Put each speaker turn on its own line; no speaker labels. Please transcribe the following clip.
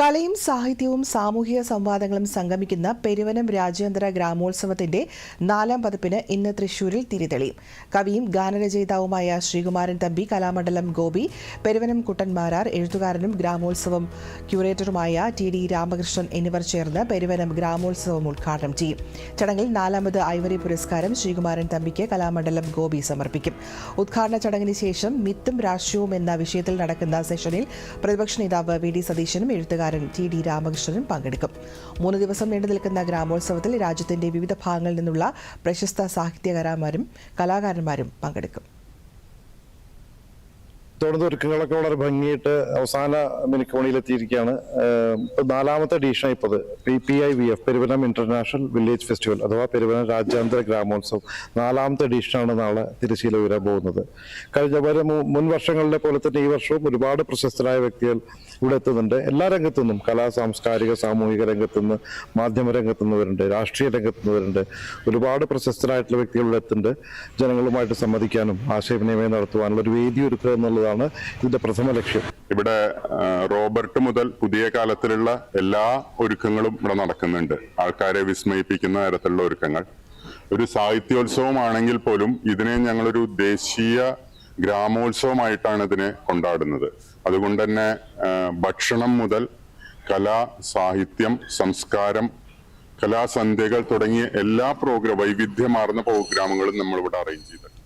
കലയും സാഹിത്യവും സാമൂഹിക സംവാദങ്ങളും സംഗമിക്കുന്ന പെരുവനം രാജ്യാന്തര ഗ്രാമോത്സവത്തിന്റെ നാലാം പതിപ്പിന് ഇന്ന് തൃശൂരിൽ തിരിതെളിയും. കവിയും ഗാനരചയിതാവുമായ ശ്രീകുമാരൻ തമ്പി കലാമണ്ഡലം ഗോപി പെരുവനം കുട്ടൻമാരാർ എഴുത്തുകാരനും ഗ്രാമോത്സവം ക്യൂറേറ്ററുമായ ടി ഡി രാമകൃഷ്ണൻ എന്നിവർ ചേർന്ന് പെരുവനം ഗ്രാമോത്സവം ഉദ്ഘാടനം ചെയ്യും. ചടങ്ങിൽ നാലാമത് ഐവറി പുരസ്കാരം ശ്രീകുമാരൻ തമ്പിക്ക് കലാമണ്ഡലം ഗോപി സമർപ്പിക്കും. ഉദ്ഘാടന ചടങ്ങിന് ശേഷം മിത്തും രാഷ്ട്രീയവും എന്ന വിഷയത്തിൽ നടക്കുന്ന സെഷനിൽ പ്രതിപക്ഷ നേതാവ് വി ഡി സതീശനും എഴുത്തുകാരൻ ടി ഡി രാമകൃഷ്ണനും പങ്കെടുക്കും. മൂന്ന് ദിവസം നീണ്ടു നിൽക്കുന്ന ഗ്രാമോത്സവത്തിൽ രാജ്യത്തിന്റെ വിവിധ ഭാഗങ്ങളിൽ നിന്നുള്ള പ്രശസ്ത സാഹിത്യകാരന്മാരും കലാകാരന്മാരും പങ്കെടുക്കും.
തുടർന്ന് ഒരുക്കങ്ങളൊക്കെ വളരെ ഭംഗിയായിട്ട് അവസാന മിനിക്കോണിയിലെത്തിയിരിക്കുകയാണ്. നാലാമത്തെ എഡീഷൻ ഇപ്പോൾ P P I V F Peruvanam international village festival അഥവാ പെരുവനം രാജ്യാന്തര ഗ്രാമോത്സവം നാലാമത്തെ എഡീഷനാണ് നാളെ തിരശ്ശീല ഉയരാൻ പോകുന്നത്. കഴിഞ്ഞ പോലെ മുൻ വർഷങ്ങളിലെ പോലെ തന്നെ ഈ വർഷവും ഒരുപാട് പ്രശസ്തരായ വ്യക്തികൾ ഇവിടെ എത്തുന്നുണ്ട്. എല്ലാ രംഗത്തു നിന്നും കലാ സാംസ്കാരിക സാമൂഹിക രംഗത്തു നിന്ന് മാധ്യമ രംഗത്തു നിന്നവരുണ്ട് രാഷ്ട്രീയ രംഗത്തു നിന്നവരുണ്ട് ഒരുപാട് പ്രശസ്തരായിട്ടുള്ള വ്യക്തികൾ ഇവിടെ എത്തുന്നുണ്ട്. ജനങ്ങളുമായിട്ട് സംവദിക്കാനും ആശയവിനിമയം നടത്തുവാനുള്ള ഒരു വേദി ഒരുക്കുക എന്നുള്ളതാണ് ഇതിന്റെ പ്രഥമ ലക്ഷ്യം.
ഇവിടെ റോബർട്ട് മുതൽ പുതിയ കാലത്തിലുള്ള എല്ലാ ഒരുക്കങ്ങളും ഇവിടെ നടക്കുന്നുണ്ട്. ആൾക്കാരെ വിസ്മയിപ്പിക്കുന്ന തരത്തിലുള്ള ഒരുക്കങ്ങൾ. ഒരു സാഹിത്യോത്സവമാണെങ്കിൽ പോലും ഇതിനെ ഞങ്ങളൊരു ദേശീയ ഗ്രാമോത്സവമായിട്ടാണ് ഇതിനെ കൊണ്ടാടുന്നത്. അതുകൊണ്ട് തന്നെ ഭക്ഷണം മുതൽ കല സാഹിത്യം സംസ്കാരം കലാസന്ധ്യകൾ തുടങ്ങിയ എല്ലാ പ്രോഗ്രാം വൈവിധ്യമാർന്ന പ്രോഗ്രാമുകളും നമ്മളിവിടെ അറേഞ്ച് ചെയ്തിട്ടുണ്ട്.